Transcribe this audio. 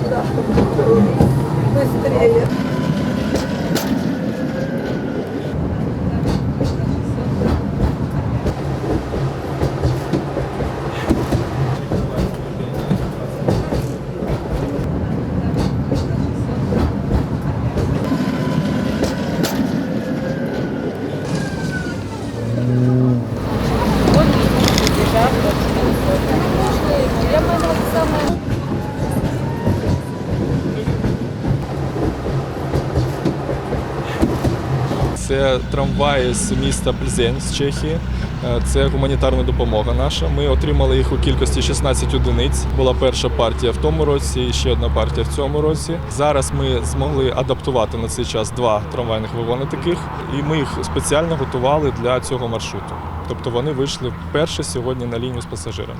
Obrigado. Це трамваї з міста Пльзень з Чехії. Е, Це гуманітарна допомога наша. Ми отримали їх у кількості 16 одиниць. Була перша партія в тому році, і ще одна партія в цьому році. Зараз ми змогли адаптувати на цей час два трамвайних вагони таких, і ми їх спеціально готували для цього маршруту. Тобто вони вийшли вперше сьогодні на лінію з пасажирами.